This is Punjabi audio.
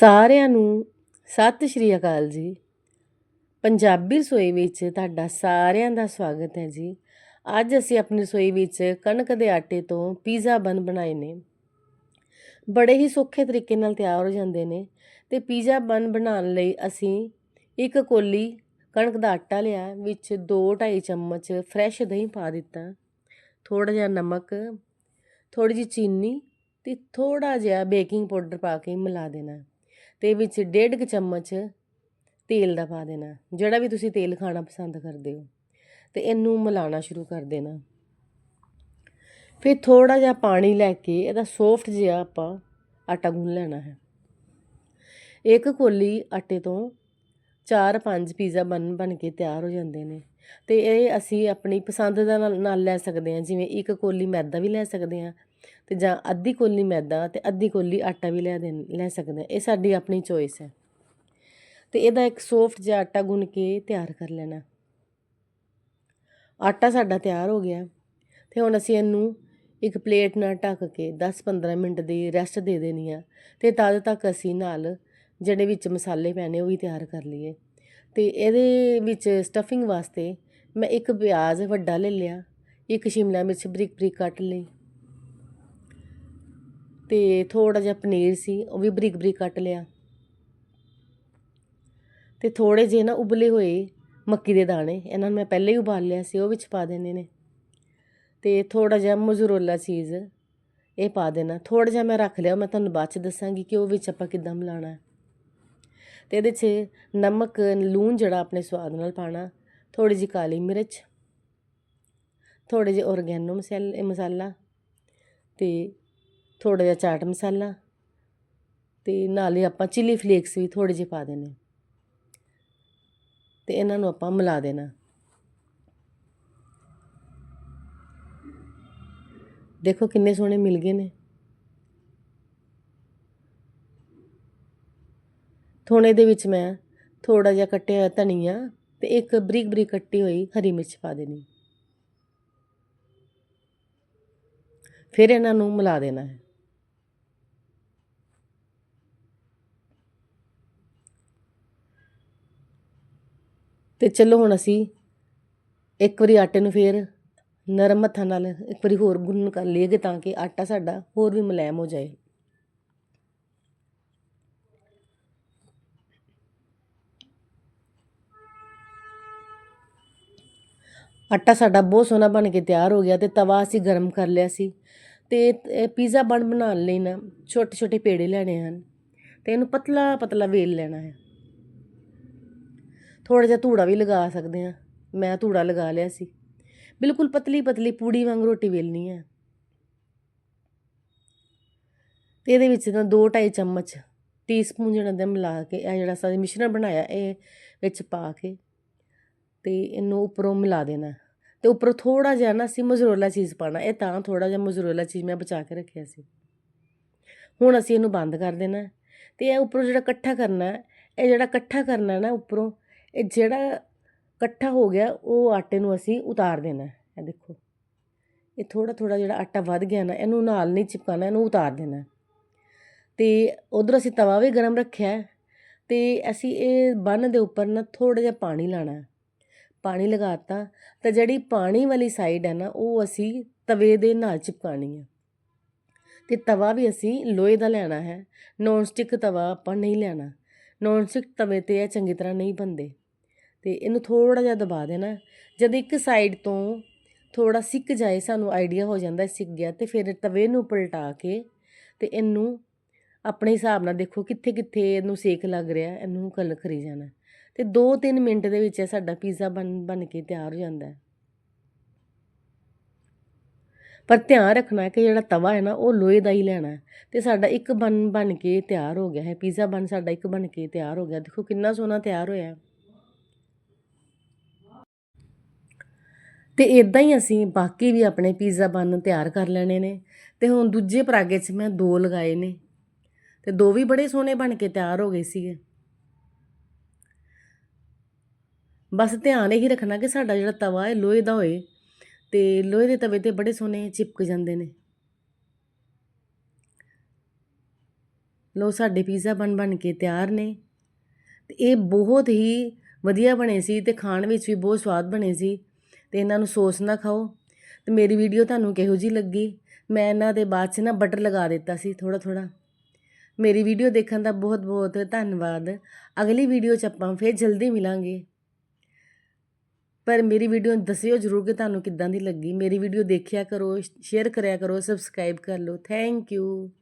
ਸਾਰਿਆਂ ਨੂੰ ਸਤਿ ਸ਼੍ਰੀ ਅਕਾਲ ਜੀ। ਪੰਜਾਬੀ ਰਸੋਈ ਵਿੱਚ ਤੁਹਾਡਾ ਸਾਰਿਆਂ ਦਾ ਸਵਾਗਤ ਹੈ ਜੀ। ਅੱਜ ਅਸੀਂ ਆਪਣੀ ਰਸੋਈ ਵਿੱਚ ਕਣਕ ਦੇ ਆਟੇ ਤੋਂ ਪੀਜ਼ਾ ਬਨ ਬਣਾਏ ਨੇ। ਬੜੇ ਹੀ ਸੌਖੇ ਤਰੀਕੇ ਨਾਲ ਤਿਆਰ ਹੋ ਜਾਂਦੇ ਨੇ ਤੇ ਪੀਜ਼ਾ ਬਨ ਬਣਾਉਣ ਲਈ ਅਸੀਂ ਇੱਕ ਕੋਲੀ ਕਣਕ ਦਾ ਆਟਾ ਲਿਆ, ਵਿੱਚ 2-2.5 ਚਮਚ ਫਰੈਸ਼ ਦਹੀਂ ਪਾ ਦਿੱਤਾ ਥੋੜਾ ਜਿਹਾ ਨਮਕ ਥੋੜੀ ਜਿਹੀ ਚੀਨੀ ਤੇ ਥੋੜਾ ਜਿਹਾ ਬੇਕਿੰਗ ਪਾਊਡਰ ਪਾ ਕੇ ਮਿਲਾ ਦੇਣਾ। ਅਤੇ ਵਿੱਚ ਡੇਢ ਕੁ ਚਮਚ ਤੇਲ ਦਾ ਪਾ ਦੇਣਾ, ਜਿਹੜਾ ਵੀ ਤੁਸੀਂ ਤੇਲ ਖਾਣਾ ਪਸੰਦ ਕਰਦੇ ਹੋ। ਅਤੇ ਇਹਨੂੰ ਮਿਲਾਉਣਾ ਸ਼ੁਰੂ ਕਰ ਦੇਣਾ। ਫਿਰ ਥੋੜ੍ਹਾ ਜਿਹਾ ਪਾਣੀ ਲੈ ਕੇ ਇਹਦਾ ਸੌਫਟ ਜਿਹਾ ਆਪਾਂ ਆਟਾ ਗੁੰਨ ਲੈਣਾ ਹੈ। ਇੱਕ ਕੋਲੀ ਆਟੇ ਤੋਂ 4-5 ਪੀਜ਼ਾ ਬਣ ਬਣ ਕੇ ਤਿਆਰ ਹੋ ਜਾਂਦੇ ਨੇ। ਤੇ ਇਹ ਅਸੀਂ ਆਪਣੀ ਪਸੰਦ ਦਾ ਨਾਲ ਲੈ ਸਕਦੇ ਹਾਂ, ਜਿਵੇਂ ਇੱਕ ਕੋਲੀ ਮੈਦਾ ਵੀ ਲੈ ਸਕਦੇ ਹਾਂ ਤੇ ਜਾਂ ਅੱਧੀ ਕੋਲੀ ਮੈਦਾ ਤੇ ਅੱਧੀ ਕੋਲੀ ਆਟਾ ਵੀ ਲੈ ਦੇ ਲੈ ਸਕਦੇ ਹਾਂ। ਇਹ ਸਾਡੀ ਆਪਣੀ ਚੋਇਸ ਹੈ। ਤੇ ਇਹਦਾ ਇੱਕ ਸੌਫਟ ਜਿਹਾ ਆਟਾ ਗੁੰਨ ਕੇ ਤਿਆਰ ਕਰ ਲੈਣਾ। ਆਟਾ ਸਾਡਾ ਤਿਆਰ ਹੋ ਗਿਆ। ਤੇ ਹੁਣ ਅਸੀਂ ਇਹਨੂੰ ਇੱਕ ਪਲੇਟ ਨਾਲ ਢੱਕ ਕੇ 10-15 ਮਿੰਟ ਦੀ ਰੈਸਟ ਦੇ ਦੇਣੀ ਆ। ਤੇ ਤਦ ਤੱਕ ਅਸੀਂ ਨਾਲ ਜਿਹੜੇ ਵਿੱਚ ਮਸਾਲੇ ਪੈਣੇ ਉਹ ਵੀ ਤਿਆਰ ਕਰ ਲਈਏ। ਤੇ ਇਹਦੇ ਵਿੱਚ ਸਟਫਿੰਗ ਵਾਸਤੇ ਮੈਂ ਇੱਕ ਪਿਆਜ਼ ਵੱਡਾ ਲੈ ਲਿਆ, ਇੱਕ ਸ਼ਿਮਲਾ ਮਿਰਚ ਬਰੀਕ ਬਰੀਕ ਕੱਟ ਲਈ। ਅਤੇ ਥੋੜ੍ਹਾ ਜਿਹਾ ਪਨੀਰ ਸੀ, ਉਹ ਵੀ ਬਰੀਕ ਬਰੀਕ ਕੱਟ ਲਿਆ। ਅਤੇ ਥੋੜ੍ਹੇ ਜਿਹੇ ਨਾ ਉਬਲੇ ਹੋਏ ਮੱਕੀ ਦੇ ਦਾਣੇ, ਇਹਨਾਂ ਨੂੰ ਮੈਂ ਪਹਿਲਾਂ ਹੀ ਉਬਾਲ ਲਿਆ ਸੀ, ਉਹ ਵਿੱਚ ਪਾ ਦੇਣੇ ਨੇ। ਅਤੇ ਥੋੜ੍ਹਾ ਜਿਹਾ ਮਜ਼ਰੋਲਾ ਚੀਜ਼, ਇਹ ਪਾ ਦੇਣਾ। ਥੋੜ੍ਹਾ ਜਿਹਾ ਮੈਂ ਰੱਖ ਲਿਆ, ਮੈਂ ਤੁਹਾਨੂੰ ਬਾਅਦ ਚ ਦੱਸਾਂਗੀ ਕਿ ਉਹ ਵਿੱਚ ਆਪਾਂ ਕਿੱਦਾਂ ਮਿਲਾਉਣਾ। ਹੈ ਤੇ ਇਹਦੇ 'ਚ ਨਮਕ, ਲੂਣ ਜਿਹੜਾ ਆਪਣੇ ਸਵਾਦ ਨਾਲ ਪਾਣਾ ਥੋੜ੍ਹੀ ਜਿਹੀ ਕਾਲੀ ਮਿਰਚ, ਥੋੜ੍ਹੇ ਜਿਹੇ ਔਰਗੈਨੋ ਮਸਾਲੇ, ਮਸਾਲਾ ਅਤੇ ਥੋੜਾ ਜਿਹਾ ਚਾਟ ਮਸਾਲਾ ਤੇ ਨਾਲ ਹੀ ਆਪਾਂ ਚਿੱਲੀ ਫਲੇਕਸ ਵੀ ਥੋੜੇ ਜਿਹੇ ਪਾ ਦੇਣੇ ਤੇ ਇਹਨਾਂ ਨੂੰ ਆਪਾਂ ਮਿਲਾ ਦੇਣਾ। ਦੇਖੋ ਕਿੰਨੇ ਸੋਹਣੇ ਮਿਲ ਗਏ ਨੇ। ਥੋੜੇ ਦੇ ਵਿੱਚ ਮੈਂ ਥੋੜਾ ਜਿਹਾ ਕੱਟਿਆ ਹੋਇਆ ਧਨੀਆ ਤੇ ਇੱਕ ਬਰੀਕ ਬਰੀਕ ਕੱਟੀ ਹੋਈ ਹਰੀ ਮਿਰਚ ਪਾ ਦੇਣੀ। ਫਿਰ ਇਹਨਾਂ ਨੂੰ ਮਿਲਾ ਦੇਣਾ ਹੈ। ਅਤੇ ਚਲੋ ਹੁਣ ਅਸੀਂ ਇੱਕ ਵਾਰੀ ਆਟੇ ਨੂੰ ਫਿਰ ਨਰਮ ਹੱਥਾਂ ਨਾਲ ਇੱਕ ਵਾਰੀ ਹੋਰ ਗੁੰਨ ਕਰ ਲਈਏ ਤਾਂ ਕਿ ਆਟਾ ਸਾਡਾ ਹੋਰ ਵੀ ਮੁਲਾਇਮ ਹੋ ਜਾਏ। ਆਟਾ ਸਾਡਾ ਬਹੁਤ ਸੋਹਣਾ ਬਣ ਕੇ ਤਿਆਰ ਹੋ ਗਿਆ ਤੇ ਤਵਾ ਅਸੀਂ ਗਰਮ ਕਰ ਲਿਆ ਸੀ ਤੇ ਪੀਜ਼ਾ ਬਣ ਬਣਾਉਣ ਲਈ ਨਾ ਛੋਟੇ ਛੋਟੇ ਪੇੜੇ ਲੈਣੇ ਹਨ ਤੇ ਇਹਨੂੰ ਪਤਲਾ ਪਤਲਾ ਵੇਲ ਲੈਣਾ ਹੈ। ਥੋੜਾ ਜਿਹਾ ਧੂੜਾ ਵੀ ਲਗਾ ਸਕਦੇ ਆ ਮੈਂ ਧੂੜਾ ਲਗਾ ਲਿਆ ਸੀ। ਬਿਲਕੁਲ ਪਤਲੀ ਪਤਲੀ ਪੂੜੀ ਵਾਂਗ ਰੋਟੀ ਵੇਲਣੀ ਹੈ ਤੇ ਇਹਦੇ ਵਿੱਚ ਨਾ 2-2.5 ਚਮਚ ਟੀਸਪੂਨ ਜਿਹੜਾ ਦੇ ਮਿਲਾ ਕੇ, ਇਹ ਜਿਹੜਾ ਸਾਡਾ ਮਿਸ਼ਰਣ ਬਣਾਇਆ, ਇਹ ਵਿੱਚ ਪਾ ਕੇ ਤੇ ਇਹਨੂੰ ਉੱਪਰੋਂ ਮਿਲਾ ਦੇਣਾ। ਤੇ ਉੱਪਰੋਂ ਥੋੜਾ ਜਿਹਾ ਨਾ ਅਸੀਂ ਮਜ਼ਰੋਲਾ ਚੀਜ਼ ਪਾਣਾ ਇਹ ਤਾਂ ਥੋੜਾ ਜਿਹਾ ਮਜ਼ਰੋਲਾ ਚੀਜ਼ ਮੈਂ ਬਚਾ ਕੇ ਰੱਖਿਆ ਸੀ। ਹੁਣ ਅਸੀਂ ਇਹਨੂੰ ਬੰਦ ਕਰ ਦੇਣਾ। ਤੇ ਇਹ ਉੱਪਰੋਂ ਜਿਹੜਾ ਇਕੱਠਾ ਕਰਨਾ, ਇਹ ਜਿਹੜਾ ਇਕੱਠਾ ਕਰਨਾ ਨਾ ਉੱਪਰੋਂ ਇਹ ਜਿਹੜਾ ਇਕੱਠਾ ਹੋ ਗਿਆ, ਉਹ ਆਟੇ ਨੂੰ ਅਸੀਂ ਉਤਾਰ ਦੇਣਾ ਇਹ ਦੇਖੋ। ਇਹ ਥੋੜ੍ਹਾ ਥੋੜ੍ਹਾ ਜਿਹੜਾ ਆਟਾ ਵੱਧ ਗਿਆ ਨਾ, ਇਹਨੂੰ ਨਾਲ ਨਹੀਂ ਚਿਪਕਾਉਣਾ, ਇਹਨੂੰ ਉਤਾਰ ਦੇਣਾ ਅਤੇ ਉਧਰ ਅਸੀਂ ਤਵਾ ਵੀ ਗਰਮ ਰੱਖਿਆ ਅਤੇ ਅਸੀਂ ਇਹ ਬੰਨ ਦੇ ਉੱਪਰ ਨਾ ਥੋੜ੍ਹਾ ਜਿਹਾ ਪਾਣੀ ਲਾਣਾ ਪਾਣੀ ਲਗਾਤਾ, ਤਾਂ ਜਿਹੜੀ ਪਾਣੀ ਵਾਲੀ ਸਾਈਡ ਹੈ ਨਾ, ਉਹ ਅਸੀਂ ਤਵੇ ਦੇ ਨਾਲ ਚਿਪਕਾਣੀ ਹੈ। ਤੇ ਤਵਾ ਵੀ ਅਸੀਂ ਲੋਹੇ ਦਾ ਲੈਣਾ ਹੈ। ਨੌਨ ਸਟਿਕ ਤਵਾ ਆਪਾਂ ਨਹੀਂ ਲੈਣਾ। ਨੌਨ ਸਟਿਕ ਤਵੇ ਤੇ ਇਹ ਚੰਗੀ ਤਰ੍ਹਾਂ ਨਹੀਂ ਬੰਦੇ ਅਤੇ ਇਹਨੂੰ ਥੋੜ੍ਹਾ ਜਿਹਾ ਦਬਾ ਦੇਣਾ। ਜਦ ਇੱਕ ਸਾਈਡ ਤੋਂ ਥੋੜ੍ਹਾ ਸਿੱਕ ਜਾਏ, ਸਾਨੂੰ ਆਈਡੀਆ ਹੋ ਜਾਂਦਾ ਸਿੱਕ ਗਿਆ ਤੇ ਫਿਰ ਤਵੇ ਨੂੰ ਪਲਟਾ ਕੇ ਅਤੇ ਇਹਨੂੰ ਆਪਣੇ ਹਿਸਾਬ ਨਾਲ ਦੇਖੋ ਕਿੱਥੇ ਕਿੱਥੇ ਇਹਨੂੰ ਸੇਕ ਲੱਗ ਰਿਹਾ, ਇਹਨੂੰ ਕਲਰ ਕਰੀ ਜਾਣਾ। ਤੇ 2-3 ਮਿੰਟ ਦੇ ਵਿੱਚ ਸਾਡਾ ਪੀਜ਼ਾ ਬਣ ਬਣ ਕੇ ਤਿਆਰ ਹੋ ਜਾਂਦਾ ਪਰ ਧਿਆਨ ਰੱਖਣਾ ਹੈ ਕਿ ਜਿਹੜਾ ਤਵਾ ਹੈ ਨਾ, ਉਹ ਲੋਹੇ ਦਾ ਹੀ ਲੈਣਾ ਤੇ ਸਾਡਾ ਇੱਕ ਬਣ ਬਣ ਕੇ ਤਿਆਰ ਹੋ ਗਿਆ ਹੈ। ਪੀਜ਼ਾ ਬਣ, ਸਾਡਾ ਇੱਕ ਬਣ ਕੇ ਤਿਆਰ ਹੋ ਗਿਆ। ਦੇਖੋ ਕਿੰਨਾ ਸੋਹਣਾ ਤਿਆਰ ਹੋਇਆ। ਤੇ ਇਦਾਂ ਹੀ ਅਸੀਂ ਬਾਕੀ ਵੀ ਆਪਣੇ ਪੀਜ਼ਾ ਬਣ ਤਿਆਰ ਕਰ ਲੈਣੇ ਨੇ। ਤੇ ਹੁਣ ਦੂਜੇ ਪਰਾਗੇ 'ਚ ਮੈਂ ਦੋ ਲਗਾਏ ਨੇ। ਤੇ ਦੋ ਵੀ ਬੜੇ ਸੋਹਣੇ ਬਣ ਕੇ ਤਿਆਰ ਹੋ ਗਏ ਸੀਗੇ। ਬਸ ਧਿਆਨ ਇਹੀ ਰੱਖਣਾ ਕਿ ਸਾਡਾ ਜਿਹੜਾ ਤਵਾ ਹੈ, ਲੋਹੇ ਦਾ ਹੋਏ ਤੇ ਲੋਹੇ ਦੇ ਤਵੇ ਤੇ ਬੜੇ ਸੋਹਣੇ ਚਿਪਕ ਜਾਂਦੇ ਨੇ। ਲੋ ਸਾਡੇ ਪੀਜ਼ਾ ਬਣ ਬਣ ਕੇ ਤਿਆਰ ਨੇ। ਤੇ ਇਹ ਬਹੁਤ ਹੀ ਵਧੀਆ ਬਣੇ ਸੀ ਤੇ ਖਾਣ ਵਿੱਚ ਵੀ ਬਹੁਤ ਸਵਾਦ ਬਣੇ ਸੀ। ਅਤੇ ਇਹਨਾਂ ਨੂੰ ਸੋਸ ਨਾ ਖਾਓ। ਅਤੇ ਮੇਰੀ ਵੀਡੀਓ ਤੁਹਾਨੂੰ ਕਿਹੋ ਜਿਹੀ ਲੱਗੀ? ਮੈਂ ਇਹਨਾਂ ਦੇ ਬਾਅਦ 'ਚ ਨਾ ਬਟਰ ਲਗਾ ਦਿੱਤਾ ਸੀ ਥੋੜ੍ਹਾ ਥੋੜ੍ਹਾ। ਮੇਰੀ ਵੀਡੀਓ ਦੇਖਣ ਦਾ ਬਹੁਤ ਬਹੁਤ ਧੰਨਵਾਦ। ਅਗਲੀ ਵੀਡੀਓ 'ਚ ਆਪਾਂ ਫੇਰ ਜਲਦੀ ਮਿਲਾਂਗੇ। ਪਰ ਮੇਰੀ ਵੀਡੀਓ ਦੱਸਿਓ ਜਰੂਰ ਕਿ ਤੁਹਾਨੂੰ ਕਿੱਦਾਂ ਦੀ ਲੱਗੀ। ਮੇਰੀ ਵੀਡੀਓ ਦੇਖਿਆ ਕਰੋ ਸ਼ੇਅਰ ਕਰਿਆ ਕਰੋ ਸਬਸਕ੍ਰਾਈਬ ਕਰ ਲਓ। Thank you